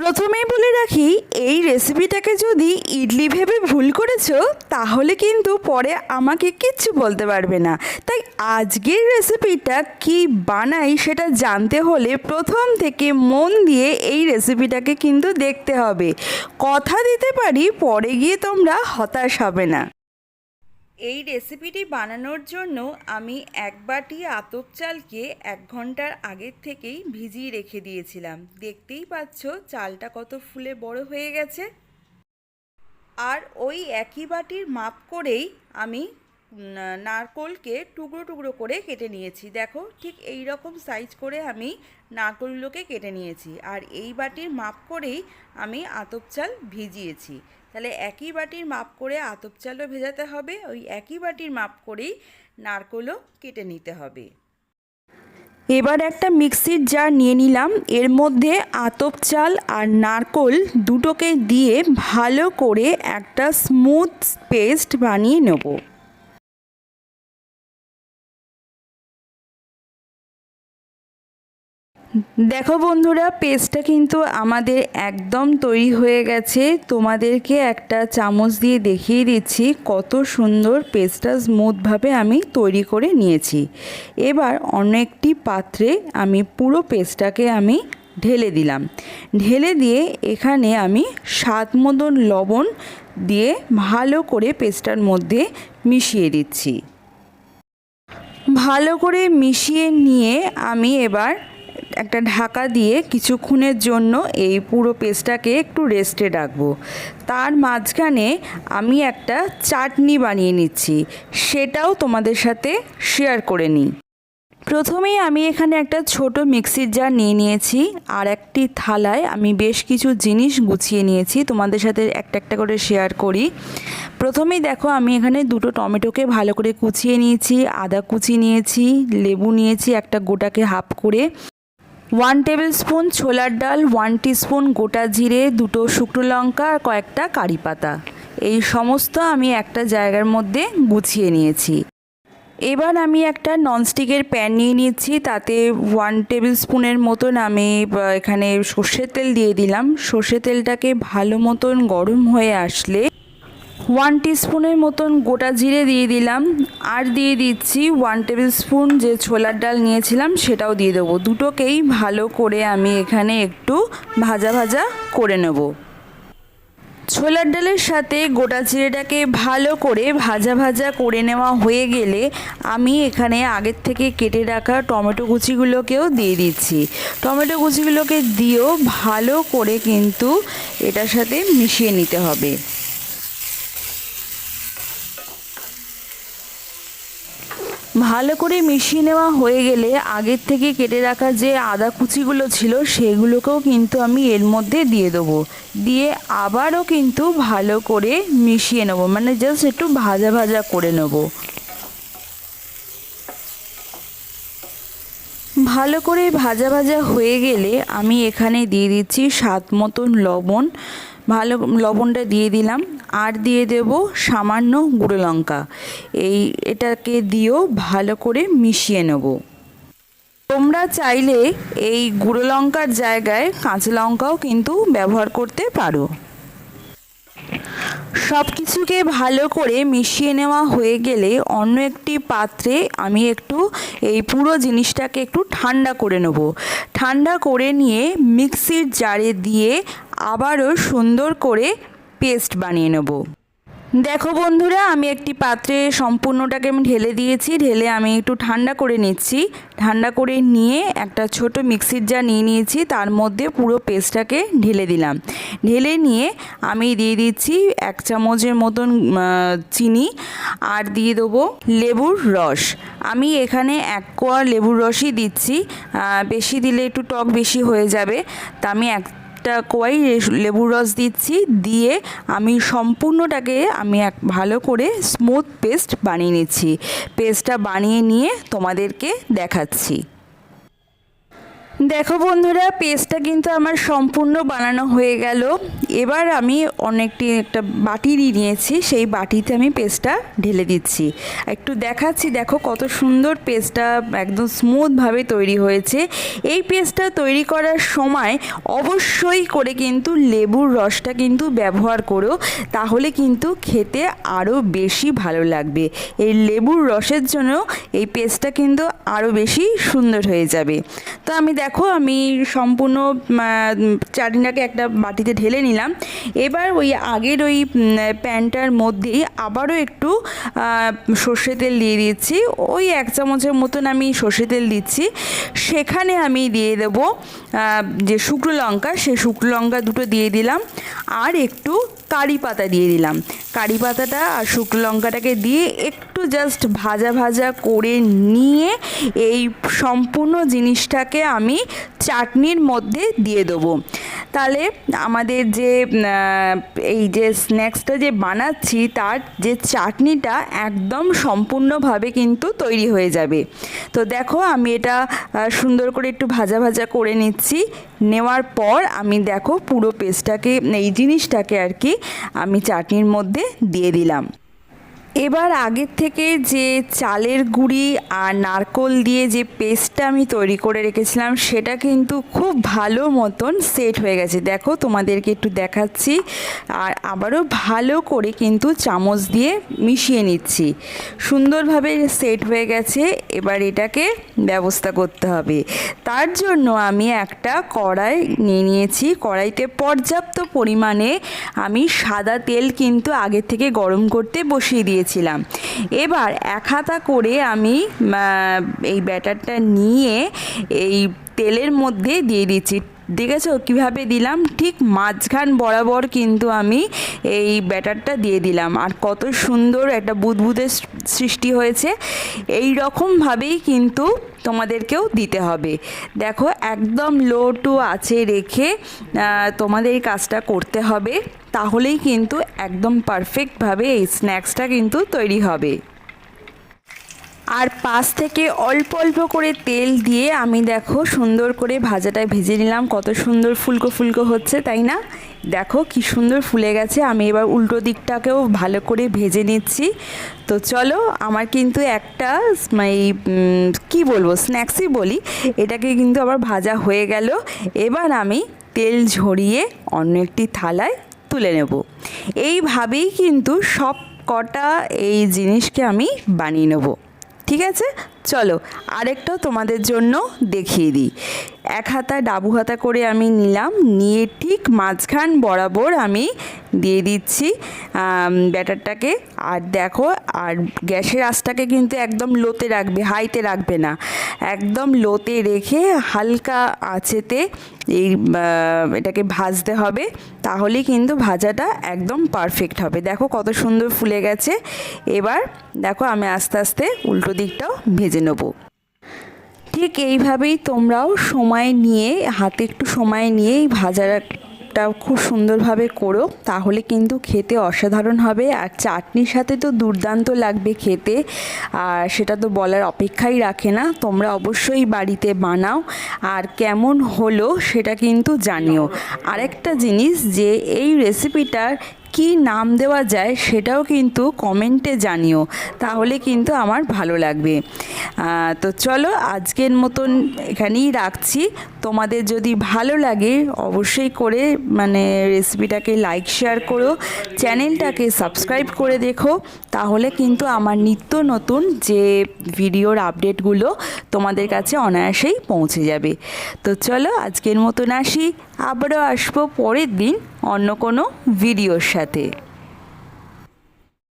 প্রথমেই বলে রাখি, এই রেসিপিটাকে যদি ইডলি ভেবে ভুল করেছ, তাহলে কিন্তু পরে আমাকে কিচ্ছু বলতে পারবে না। তাই আজকের রেসিপিটা কি বানাই সেটা জানতে হলে প্রথম থেকে মন দিয়ে এই রেসিপিটাকে কিন্তু দেখতে হবে। কথা দিতে পারি, পরে গিয়ে তোমরা হতাশ হবে না। এই রেসিপিটি বানানোর জন্য আমি এক বাটি আতপ চালকে এক ঘণ্টার আগের থেকেই ভিজিয়ে রেখে দিয়েছিলাম। দেখতেই পাচ্ছ চালটা কত ফুলে বড় হয়ে গেছে। আর ওই একই বাটির মাপ করেই আমি নারকোলকে টুকরো টুকরো করে কেটে নিয়েছি। দেখো, ঠিক এই রকম সাইজ করে আমি নারকোলগুলোকে কেটে নিয়েছি। আর এই বাটির মাপ করেই আমি আতপ চাল ভিজিয়েছি। তাহলে একই বাটির মাপ করে আতপ চালও ভেজাতে হবে, ওই একই বাটির মাপ করেই নারকোলও কেটে নিতে হবে। এবার একটা মিক্সির জার নিয়ে নিলাম। এর মধ্যে আতপ চাল আর নারকোল দুটোকে দিয়ে ভালো করে একটা স্মুথ পেস্ট বানিয়ে নেব। দেখো বন্ধুরা পেস্টটা কিন্তু আমাদের একদম তৈরি হয়ে গেছে। তোমাদেরকে একটা চামচ দিয়ে দেখিয়ে দিচ্ছি কত সুন্দর পেস্টটা স্মুথভাবে আমি তৈরি করে নিয়েছি। এবার অন্য একটি পাত্রে আমি পুরো পেস্টটাকে আমি ঢেলে দিলাম। ঢেলে দিয়ে এখানে আমি স্বাদ মতন লবণ দিয়ে ভালো করে পেস্টটার মধ্যে মিশিয়ে দিচ্ছি। ভালো করে মিশিয়ে নিয়ে আমি এবার একটা ঢাকা দিয়ে কিছুক্ষণের জন্য এই পুরো পেস্টটাকে একটু রেস্টে রাখব। তার মাঝখানে আমি একটা চাটনি বানিয়ে নিচ্ছি। সেটাও তোমাদের সাথে শেয়ার করে নিই। প্রথমেই আমি এখানে একটা ছোট মিক্সির জার নিয়ে নিয়েছি আর একটি থালায় আমি বেশ কিছু জিনিস গুছিয়ে নিয়েছি। তোমাদের সাথে একটা একটা করে শেয়ার করি। প্রথমেই দেখো আমি এখানে দুটো টমেটোকে ভালো করে কুচিয়ে নিয়েছি, আদা কুচি নিয়েছি, লেবু নিয়েছি, একটা গোটাকে হাফ করে। ওয়ান টেবিল স্পুন ছোলার ডাল ওয়ান স্পুন গোটা জিরে, দুটো শুকনো লঙ্কা আর কয়েকটা কারি পাতা। এই সমস্ত আমি একটা জায়গার মধ্যে গুছিয়ে নিয়েছি। এবার আমি একটা ননস্টিকের প্যান নিয়ে নিচ্ছি তাতে ওয়ান টেবিল স্পুনের মতন আমি এখানে সর্ষের তেল দিয়ে দিলাম। সর্ষের তেলটাকে ভালো মতন গরম হয়ে আসলে ওয়ান স্পুনের মতন গোটা জিরে দিয়ে দিলাম। আর দিয়ে দিচ্ছি ওয়ান টেবিল স্পুন যে ছোলার ডাল নিয়েছিলাম সেটাও দিয়ে দেবো। দুটোকেই ভালো করে আমি এখানে একটু ভাজা ভাজা করে নেব। ছোলার ডালের সাথে গোটা জিরেটাকে ভালো করে ভাজা ভাজা করে নেওয়া হয়ে গেলে আমি এখানে আগের থেকে কেটে রাখা টমেটো কুচিগুলোকেও দিয়ে দিচ্ছি। টমেটো কুচিগুলোকে দিয়েও ভালো করে কিন্তু এটার সাথে মিশিয়ে নিতে হবে। ভালো করে মিশিয়ে নেওয়া হয়ে গেলে আগের থেকে কেটে রাখা যে আদা কুচিগুলো ছিল সেগুলোকেও কিন্তু আমি এর মধ্যে দিয়ে দেবো। দিয়ে আবারও কিন্তু ভালো করে মিশিয়ে নেব মানে জাস্ট একটু ভাজা ভাজা করে নেব। ভালো করে ভাজা ভাজা হয়ে গেলে আমি এখানে দিয়ে দিচ্ছি স্বাদ মতন লবণ। ভালো লবণটা দিয়ে দিলাম। আর দিয়ে দেব সামান্য গুঁড়ো লঙ্কা। এই এটাকে দিয়েও ভালো করে মিশিয়ে নেব। তোমরা চাইলে এই গুঁড়ো লঙ্কার জায়গায় কাঁচা লঙ্কাও কিন্তু ব্যবহার করতে পারো। সব কিছুকে ভালো করে মিশিয়ে নেওয়া হয়ে গেলে অন্য একটি পাত্রে আমি একটু এই পুরো জিনিসটাকে একটু ঠান্ডা করে নেব। ঠান্ডা করে নিয়ে মিক্সির জারে দিয়ে আবারও সুন্দর করে পেস্ট বানিয়ে নেব। দেখো বন্ধুরা, আমি একটি পাত্রে সম্পূর্ণটাকে আমি ঢেলে দিয়েছি। ঢেলে আমি একটু ঠান্ডা করে নিচ্ছি। ঠান্ডা করে নিয়ে একটা ছোট মিক্সির যা নিয়ে নিয়েছি। তার মধ্যে পুরো পেস্টটাকে ঢেলে দিলাম। ঢেলে নিয়ে আমি দিয়ে দিচ্ছি এক চামচের মতন চিনি আর দিয়ে দেবো লেবুর রস। আমি এখানে এক কোয়া লেবুর রসই দিচ্ছি। বেশি দিলে একটু টক বেশি হয়ে যাবে। তা আমি এক একটা কোয়াই লেবুর রস দিচ্ছি, দিয়ে আমি সম্পূর্ণটাকে আমি এক, ভালো করে স্মুথ পেস্ট বানিয়ে নিচ্ছি। পেস্টটা বানিয়ে নিয়ে তোমাদেরকে দেখাচ্ছি। দেখো বন্ধুরা, পেস্টটা কিন্তু আমার সম্পূর্ণ বানানো হয়ে গেল। এবার আমি অনেকটি একটা বাটি নিয়ে নিয়েছি, সেই বাটিতে আমি পেস্টটা ঢেলে দিচ্ছি। একটু দেখাচ্ছি, দেখো কত সুন্দর পেস্টটা একদম স্মুথভাবে তৈরি হয়েছে। এই পেস্টটা তৈরি করার সময় অবশ্যই করে কিন্তু লেবুর রসটা কিন্তু ব্যবহার করো, তাহলে কিন্তু খেতে আরও বেশি ভালো লাগবে। এই লেবুর রসের জন্য এই পেস্টটা কিন্তু আরও বেশি সুন্দর হয়ে যাবে। তো আমি দেখো আমি সম্পূর্ণ চাটনিটাকে একটা বাটিতে ঢেলে নিলাম। এবার ওই আগের ওই প্যানটার মধ্যেই আবারও একটু সর্ষে তেল দিয়ে দিচ্ছি। ওই এক চামচের মতন আমি সর্ষে তেল দিচ্ছি। সেখানে আমি দিয়ে দেব যে শুকনো লঙ্কা, সেই শুকনো লঙ্কা দুটো দিয়ে দিলাম। আর একটু কারি পাতা দিয়ে দিলাম। কারি পাতাটা আর শুকনো লঙ্কাটাকে দিয়ে একটু জাস্ট ভাজা ভাজা করে নিয়ে এই সম্পূর্ণ জিনিসটাকে আমি চাটনির মধ্যে দিয়ে দেবো। তাহলে আমাদের যে এই যে স্ন্যাক্সটা যে বানাচ্ছি, তার যে চাটনিটা একদম সম্পূর্ণভাবে কিন্তু তৈরি হয়ে যাবে। তো দেখো, আমি এটা সুন্দর করে একটু ভাজা ভাজা করে নিচ্ছি। নেওয়ার পর আমি দেখো পুরো পেস্টটাকে এই জিনিসটাকে আর কি আমি চাটনির মধ্যে দিয়ে দিলাম। এবার আগের থেকে যে চালের গুঁড়ি আর নারকোল দিয়ে যে পেস্টটা আমি তৈরি করে রেখেছিলাম, সেটা কিন্তু খুব ভালো মতন সেট হয়ে গেছে। দেখো, তোমাদেরকে একটু দেখাচ্ছি। আর আবারও ভালো করে কিন্তু চামচ দিয়ে মিশিয়ে নিচ্ছি। সুন্দরভাবে সেট হয়ে গেছে। এবার এটাকে ব্যবস্থা করতে হবে। তার জন্য আমি একটা কড়াই নিয়ে নিয়েছি। কড়াইতে পর্যাপ্ত পরিমাণে আমি সাদা তেল কিন্তু আগের থেকে গরম করতে বসিয়ে দিয়েছি। দিয়েছিলাম এবার এক হাতা করে আমি এই ব্যাটারটা নিয়ে এই তেলের মধ্যে দিয়ে দিচ্ছি। দেখেছ? কীভাবে দিলাম? ঠিক মাঝখান বরাবর কিন্তু আমি এই ব্যাটারটা দিয়ে দিলাম। আর কত সুন্দর একটা বুদবুদের সৃষ্টি হয়েছে। এই রকমভাবেই কিন্তু তোমাদেরকেও দিতে হবে। দেখো, একদম লো টু আছে রেখে তোমাদের এই কাজটা করতে হবে। তাহলেই কিন্তু একদম পারফেক্টভাবে এই স্ন্যাক্সটা কিন্তু তৈরি হবে। আর পাশ থেকে অল্প অল্প করে তেল দিয়ে আমি দেখো সুন্দর করে ভাজাটায় ভেজে নিলাম। কত সুন্দর ফুলকো ফুলকো হচ্ছে, তাই না? দেখো কি সুন্দর ফুলে গেছে। আমি এবার উল্টো দিকটাকেও ভালো করে ভেজে নিচ্ছি। তো চলো, আমার কিন্তু একটা এই কী বলব, স্ন্যাক্সই বলি। এটাকে কিন্তু আবার ভাজা হয়ে গেল। এবার আমি তেল ঝরিয়ে অন্য একটি থালায় তুলে নেব। এইভাবেই কিন্তু সব কটা এই জিনিসকে আমি বানিয়ে নেব। ঠিক আছে? চলো আরেকটাও তোমাদের জন্য দেখিয়ে দিই। এক হাতা ডাবু হাতা করে আমি নিলাম। নিয়ে ঠিক মাঝখান বরাবর আমি দিয়ে দিচ্ছি ব্যাটারটাকে। আর দেখো, আর গ্যাসের আঁচটাকে কিন্তু একদম লোতে রাখবে, হাইতে রাখবে না। একদম লোতে রেখে হালকা আঁচেতে এই এটাকে ভাজতে হবে। তাহলেই কিন্তু ভাজাটা একদম পারফেক্ট হবে। দেখো কত সুন্দর ফুলে গেছে। এবার দেখো আমি আস্তে আস্তে উল্টো দিকটাও ভেজে নেব। ঠিক এইভাবেই তোমরাও সময় নিয়ে, হাতে একটু সময় নিয়েই ভাজাটা খুব সুন্দরভাবে করো। তাহলে কিন্তু খেতে অসাধারণ হবে। আর চাটনির সাথে তো দুর্দান্ত লাগবে খেতে। আর সেটা তো বলার অপেক্ষাই রাখে না। তোমরা অবশ্যই বাড়িতে বানাও। আর কেমন হলো সেটা কিন্তু জানিও। আরেকটা জিনিস যে এই রেসিপিটার কি নাম দেওয়া যায় সেটাও কিন্তু কমেন্টে জানিও, তাহলে কিন্তু আমার ভালো লাগবে। তো চলো আজকের মতন এখানেই রাখছি। তোমাদের যদি ভালো লাগে, অবশ্যই করে মানে রেসিপিটাকে লাইক শেয়ার করো চ্যানেলটাকে সাবস্ক্রাইব করে দেখো, তাহলে কিন্তু আমার নিত্য নতুন যে ভিডিওর আপডেটগুলো তোমাদের কাছে অনায়াসেই পৌঁছে যাবে। তো চলো, আজকের মতন আসি, আবারও আসব পরের দিন অন্য কোনো ভিডিওর সাথে।